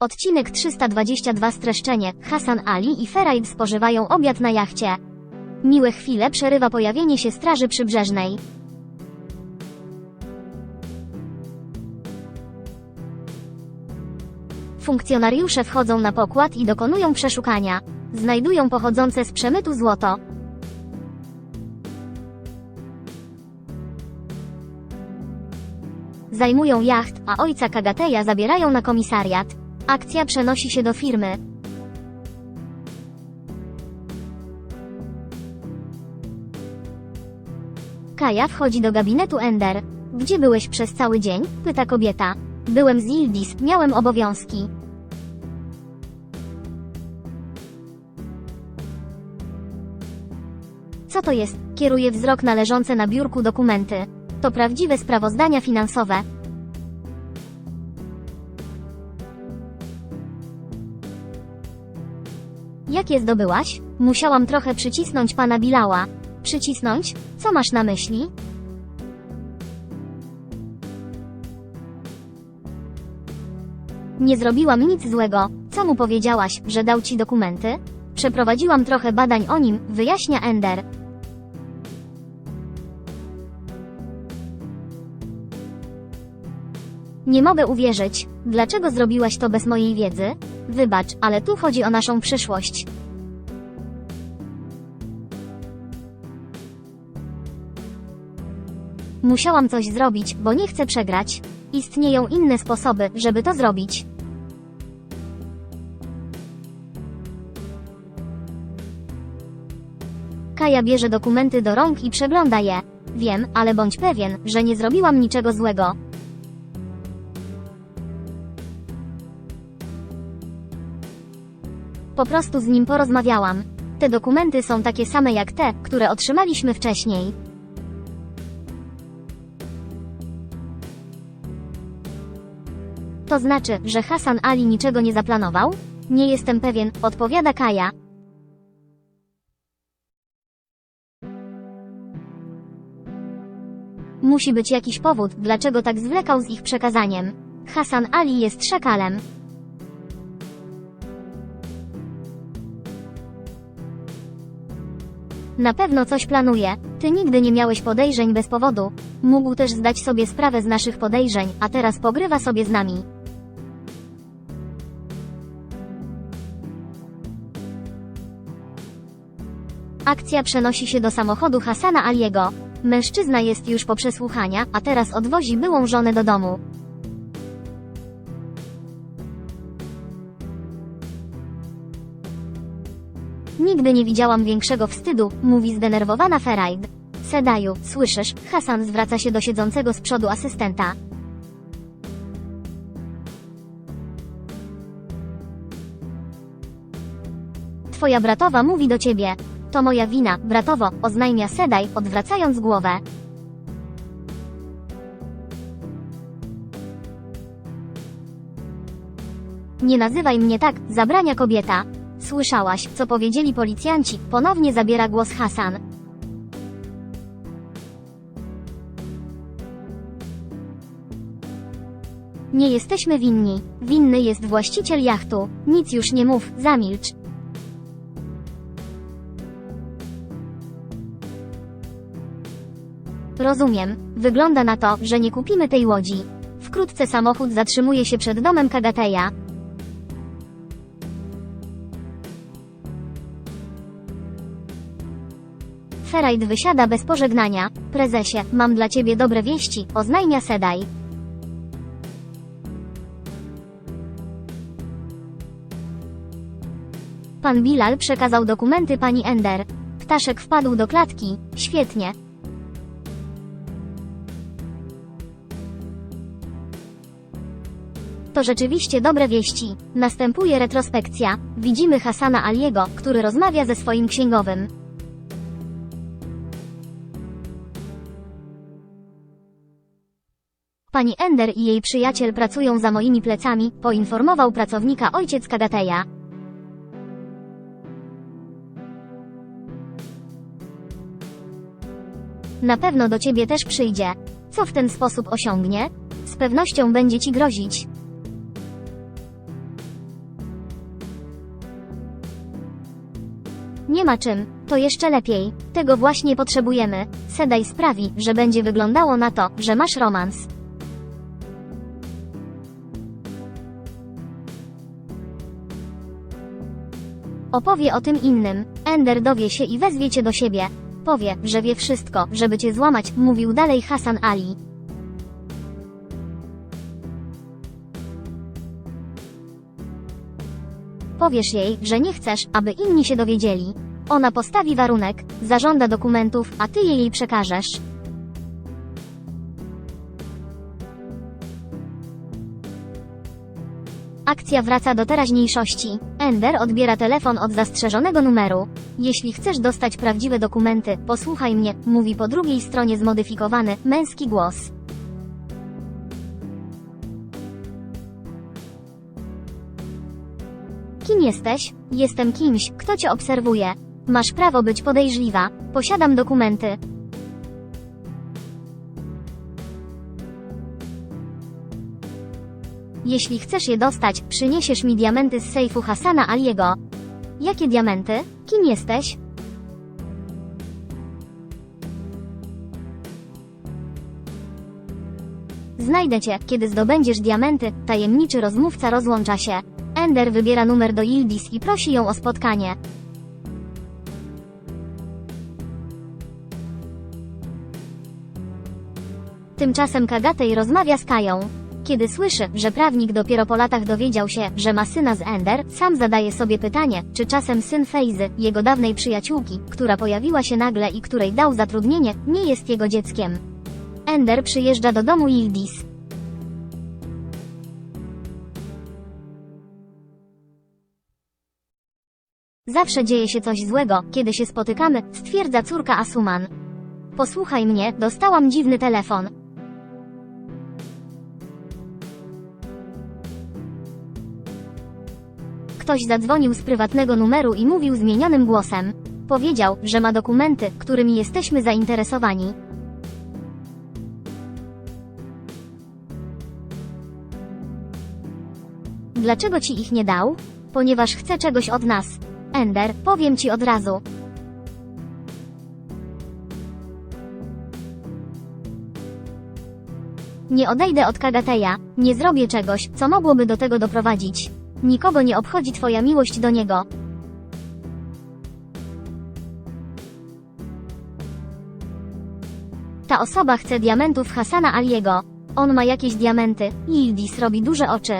Odcinek 322 Streszczenie. Hasan Ali i Feraid spożywają obiad na jachcie. Miłe chwile przerywa pojawienie się straży przybrzeżnej. Funkcjonariusze wchodzą na pokład i dokonują przeszukania. Znajdują pochodzące z przemytu złoto. Zajmują jacht, a ojca Kagateja zabierają na komisariat. Akcja przenosi się do firmy. Kaja wchodzi do gabinetu Ender. Gdzie byłeś przez cały dzień? Pyta kobieta. Byłem z Ildis, miałem obowiązki. Co to jest? Kieruje wzrok na leżące na biurku dokumenty. To prawdziwe sprawozdania finansowe. Jak je zdobyłaś? Musiałam trochę przycisnąć pana Bilała. Przycisnąć? Co masz na myśli? Nie zrobiłam nic złego. Co mu powiedziałaś, że dał ci dokumenty? Przeprowadziłam trochę badań o nim, wyjaśnia Ender. Nie mogę uwierzyć. Dlaczego zrobiłaś to bez mojej wiedzy? Wybacz, ale tu chodzi o naszą przyszłość. Musiałam coś zrobić, bo nie chcę przegrać. Istnieją inne sposoby, żeby to zrobić. Kaja bierze dokumenty do rąk i przegląda je. Wiem, ale bądź pewien, że nie zrobiłam niczego złego. Po prostu z nim porozmawiałam. Te dokumenty są takie same jak te, które otrzymaliśmy wcześniej. To znaczy, że Hasan Ali niczego nie zaplanował? Nie jestem pewien, odpowiada Kaja. Musi być jakiś powód, dlaczego tak zwlekał z ich przekazaniem. Hasan Ali jest szakalem. Na pewno coś planuje. Ty nigdy nie miałeś podejrzeń bez powodu. Mógł też zdać sobie sprawę z naszych podejrzeń, a teraz pogrywa sobie z nami. Akcja przenosi się do samochodu Hasana Aliego. Mężczyzna jest już po przesłuchania, a teraz odwozi byłą żonę do domu. Nigdy nie widziałam większego wstydu, mówi zdenerwowana Feraid. Sedaju, słyszysz? Hasan zwraca się do siedzącego z przodu asystenta. Twoja bratowa mówi do ciebie. To moja wina, bratowo, oznajmia Sedaj, odwracając głowę. Nie nazywaj mnie tak, zabrania kobieta. Słyszałaś, co powiedzieli policjanci, ponownie zabiera głos Hasan. Nie jesteśmy winni. Winny jest właściciel jachtu. Nic już nie mów, zamilcz. Rozumiem. Wygląda na to, że nie kupimy tej łodzi. Wkrótce samochód zatrzymuje się przed domem Kagateja. Feraid wysiada bez pożegnania. Prezesie, mam dla ciebie dobre wieści, oznajmia Sedaj. Pan Bilal przekazał dokumenty pani Ender. Ptaszek wpadł do klatki. Świetnie. To rzeczywiście dobre wieści. Następuje retrospekcja. Widzimy Hasana Aliego, który rozmawia ze swoim księgowym. Pani Ender i jej przyjaciel pracują za moimi plecami, poinformował pracownika ojciec Kagateja. Na pewno do ciebie też przyjdzie. Co w ten sposób osiągnie? Z pewnością będzie ci grozić. Nie ma czym, to jeszcze lepiej. Tego właśnie potrzebujemy. Sedaj sprawi, że będzie wyglądało na to, że masz romans. Opowie o tym innym. Ender dowie się i wezwie cię do siebie. Powie, że wie wszystko, żeby cię złamać, mówił dalej Hasan Ali. Powiesz jej, że nie chcesz, aby inni się dowiedzieli. Ona postawi warunek, zażąda dokumentów, a ty je jej przekażesz. Akcja wraca do teraźniejszości. Ender odbiera telefon od zastrzeżonego numeru. Jeśli chcesz dostać prawdziwe dokumenty, posłuchaj mnie, mówi po drugiej stronie zmodyfikowany, męski głos. Kim jesteś? Jestem kimś, kto cię obserwuje. Masz prawo być podejrzliwa. Posiadam dokumenty. Jeśli chcesz je dostać, przyniesiesz mi diamenty z sejfu Hasana Aliego. Jakie diamenty? Kim jesteś? Znajdę cię, kiedy zdobędziesz diamenty, tajemniczy rozmówca rozłącza się. Ender wybiera numer do Yildiz i prosi ją o spotkanie. Tymczasem Kagatej rozmawia z Kają. Kiedy słyszy, że prawnik dopiero po latach dowiedział się, że ma syna z Ender, sam zadaje sobie pytanie, czy czasem syn Fejzy, jego dawnej przyjaciółki, która pojawiła się nagle i której dał zatrudnienie, nie jest jego dzieckiem. Ender przyjeżdża do domu Yildiz. Zawsze dzieje się coś złego, kiedy się spotykamy, stwierdza córka Asuman. Posłuchaj mnie, dostałam dziwny telefon. Ktoś zadzwonił z prywatnego numeru i mówił zmienionym głosem. Powiedział, że ma dokumenty, którymi jesteśmy zainteresowani. Dlaczego ci ich nie dał? Ponieważ chce czegoś od nas. Ender, powiem ci od razu. Nie odejdę od Kagateja, nie zrobię czegoś, co mogłoby do tego doprowadzić. Nikogo nie obchodzi twoja miłość do niego. Ta osoba chce diamentów Hasana Aliego. On ma jakieś diamenty. Yildiz robi duże oczy.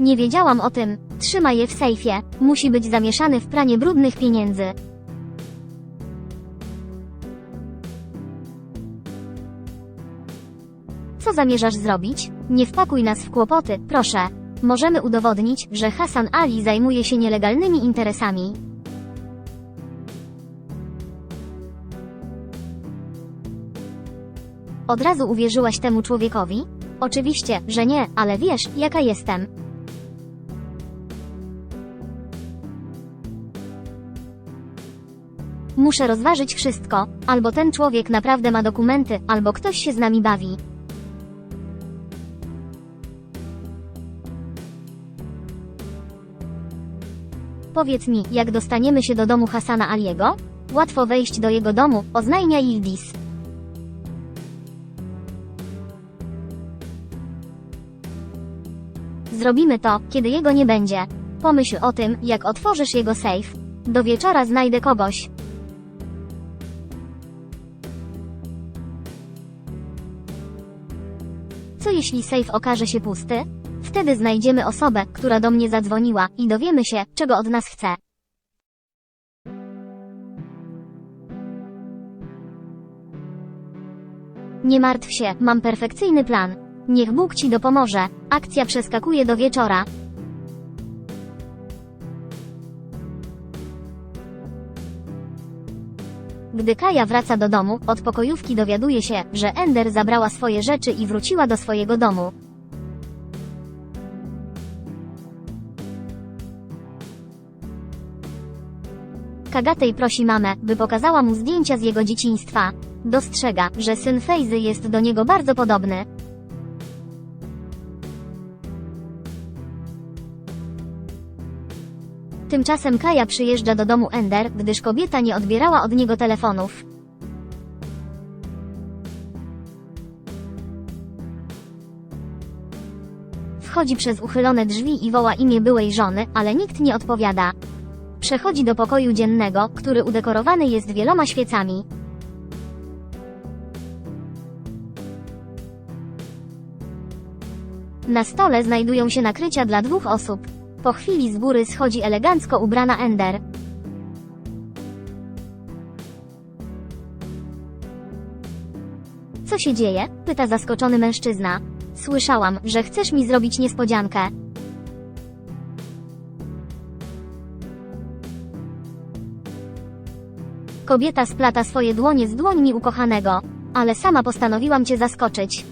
Nie wiedziałam o tym. Trzyma je w sejfie. Musi być zamieszany w pranie brudnych pieniędzy. Zamierzasz zrobić? Nie wpakuj nas w kłopoty, proszę. Możemy udowodnić, że Hasan Ali zajmuje się nielegalnymi interesami. Od razu uwierzyłaś temu człowiekowi? Oczywiście, że nie, ale wiesz, jaka jestem. Muszę rozważyć wszystko, albo ten człowiek naprawdę ma dokumenty, albo ktoś się z nami bawi. Powiedz mi, jak dostaniemy się do domu Hasana Aliego? Łatwo wejść do jego domu, oznajmia Yildiz. Zrobimy to, kiedy jego nie będzie. Pomyśl o tym, jak otworzysz jego safe. Do wieczora znajdę kogoś. Co jeśli safe okaże się pusty? Wtedy znajdziemy osobę, która do mnie zadzwoniła i dowiemy się, czego od nas chce. Nie martw się, mam perfekcyjny plan. Niech Bóg ci dopomoże. Akcja przeskakuje do wieczora. Gdy Kaja wraca do domu, od pokojówki dowiaduje się, że Ender zabrała swoje rzeczy i wróciła do swojego domu. Kagatej prosi mamę, by pokazała mu zdjęcia z jego dzieciństwa. Dostrzega, że syn Fejzy jest do niego bardzo podobny. Tymczasem Kaja przyjeżdża do domu Ender, gdyż kobieta nie odbierała od niego telefonów. Wchodzi przez uchylone drzwi i woła imię byłej żony, ale nikt nie odpowiada. Przechodzi do pokoju dziennego, który udekorowany jest wieloma świecami. Na stole znajdują się nakrycia dla dwóch osób. Po chwili z góry schodzi elegancko ubrana Ender. Co się dzieje? pyta zaskoczony mężczyzna. Słyszałam, że chcesz mi zrobić niespodziankę. Kobieta splata swoje dłonie z dłońmi ukochanego. Ale sama postanowiłam cię zaskoczyć.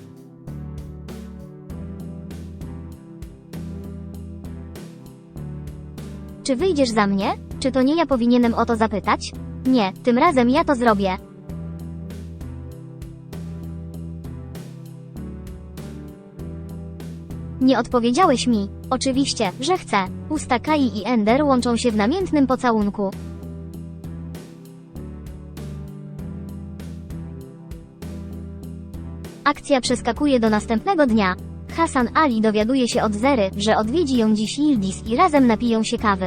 Czy wyjdziesz za mnie? Czy to nie ja powinienem o to zapytać? Nie, tym razem ja to zrobię. Nie odpowiedziałeś mi. Oczywiście, że chcę. Usta Kai i Ender łączą się w namiętnym pocałunku. Akcja przeskakuje do następnego dnia. Hasan Ali dowiaduje się od Zery, że odwiedzi ją dziś Yildiz i razem napiją się kawy.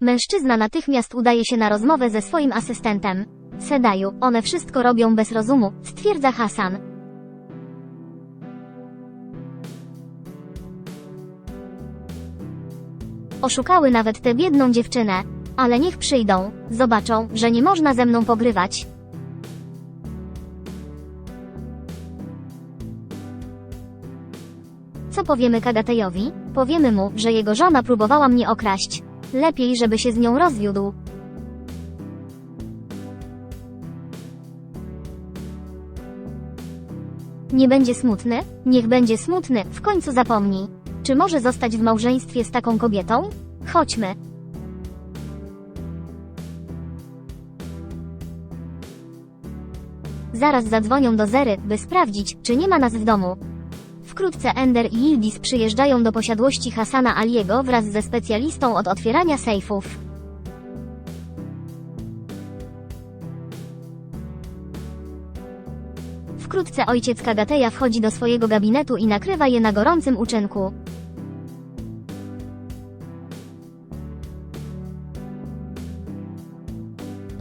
Mężczyzna natychmiast udaje się na rozmowę ze swoim asystentem. Sedaju, one wszystko robią bez rozumu, stwierdza Hasan. Oszukały nawet tę biedną dziewczynę. Ale niech przyjdą, zobaczą, że nie można ze mną pogrywać. Co powiemy Kagatejowi? Powiemy mu, że jego żona próbowała mnie okraść. Lepiej, żeby się z nią rozwiódł. Nie będzie smutny? Niech będzie smutny, w końcu zapomni. Czy może zostać w małżeństwie z taką kobietą? Chodźmy. Zaraz zadzwonią do Zery, by sprawdzić, czy nie ma nas w domu. Wkrótce Ender i Yildiz przyjeżdżają do posiadłości Hasana Aliego wraz ze specjalistą od otwierania sejfów. Wkrótce ojciec Kagateja wchodzi do swojego gabinetu i nakrywa je na gorącym uczynku.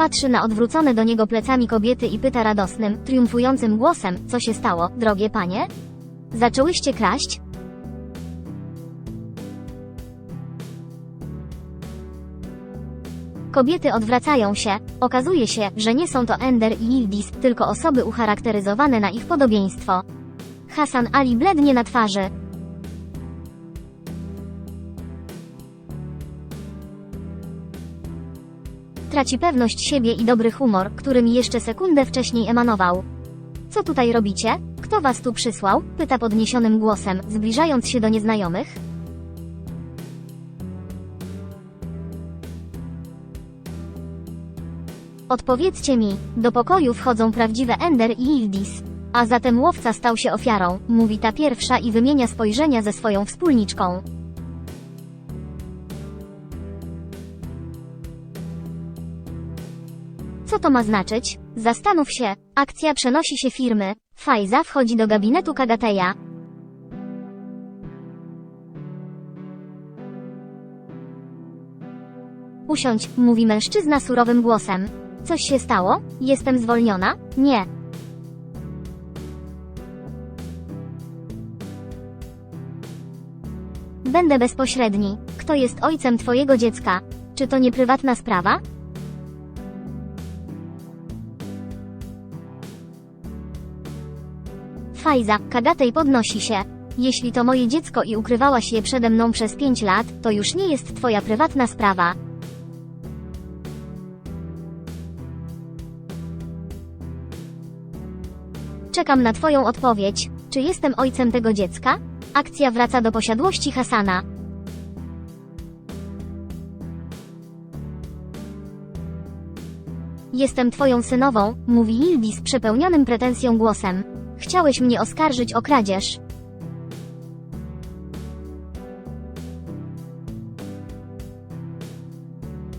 Patrzy na odwrócone do niego plecami kobiety i pyta radosnym, triumfującym głosem, co się stało, drogie panie? Zaczęłyście kraść? Kobiety odwracają się. Okazuje się, że nie są to Ender i Yildiz, tylko osoby ucharakteryzowane na ich podobieństwo. Hasan Ali blednie na twarzy. Traci pewność siebie i dobry humor, którym jeszcze sekundę wcześniej emanował. Co tutaj robicie? Kto was tu przysłał? Pyta podniesionym głosem, zbliżając się do nieznajomych. Odpowiedzcie mi, do pokoju wchodzą prawdziwe Ender i Yildiz. A zatem łowca stał się ofiarą, mówi ta pierwsza i wymienia spojrzenia ze swoją wspólniczką. Co to ma znaczyć? Zastanów się. Akcja przenosi się firmy. Fajza wchodzi do gabinetu Kagateja. Usiądź, mówi mężczyzna surowym głosem. Coś się stało? Jestem zwolniona? Nie. Będę bezpośredni. Kto jest ojcem twojego dziecka? Czy to nie prywatna sprawa? Fajza, Kagatej podnosi się. Jeśli to moje dziecko i ukrywałaś je przede mną przez pięć lat, to już nie jest twoja prywatna sprawa. Czekam na twoją odpowiedź. Czy jestem ojcem tego dziecka? Akcja wraca do posiadłości Hasana. Jestem twoją synową, mówi Yildiz przepełnionym pretensją głosem. Chciałeś mnie oskarżyć o kradzież.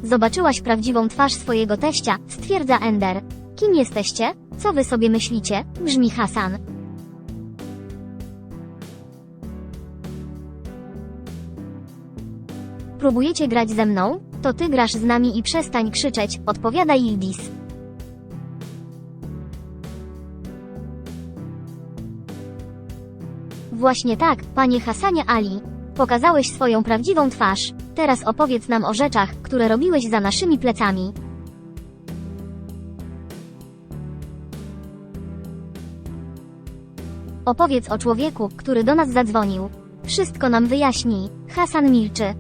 Zobaczyłaś prawdziwą twarz swojego teścia, stwierdza Ender. Kim jesteście? Co wy sobie myślicie? Brzmi Hasan. Próbujecie grać ze mną? To ty grasz z nami i przestań krzyczeć, odpowiada Yildiz. Właśnie tak, panie Hasanie Ali. Pokazałeś swoją prawdziwą twarz. Teraz opowiedz nam o rzeczach, które robiłeś za naszymi plecami. Opowiedz o człowieku, który do nas zadzwonił. Wszystko nam wyjaśni. Hasan milczy.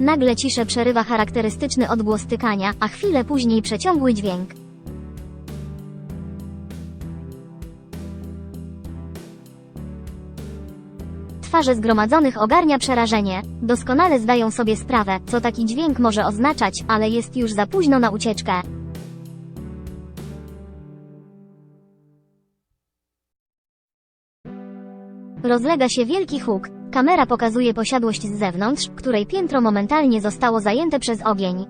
Nagle ciszę przerywa charakterystyczny odgłos tykania, a chwilę później przeciągły dźwięk. Twarze zgromadzonych ogarnia przerażenie. Doskonale zdają sobie sprawę, co taki dźwięk może oznaczać, ale jest już za późno na ucieczkę. Rozlega się wielki huk. Kamera pokazuje posiadłość z zewnątrz, której piętro momentalnie zostało zajęte przez ogień.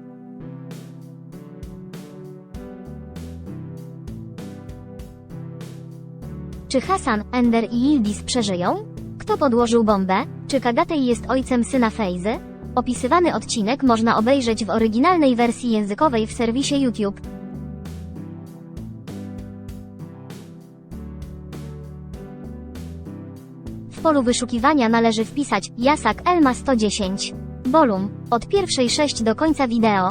Czy Hasan, Ender i Yildiz przeżyją? Kto podłożył bombę? Czy Kagatej jest ojcem syna Fejzy? Opisywany odcinek można obejrzeć w oryginalnej wersji językowej w serwisie YouTube. W polu wyszukiwania należy wpisać Jasak Elma 110. Bolum. Od pierwszej 6 do końca wideo.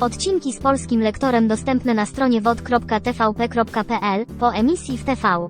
Odcinki z polskim lektorem dostępne na stronie wod.tvp.pl po emisji w TV.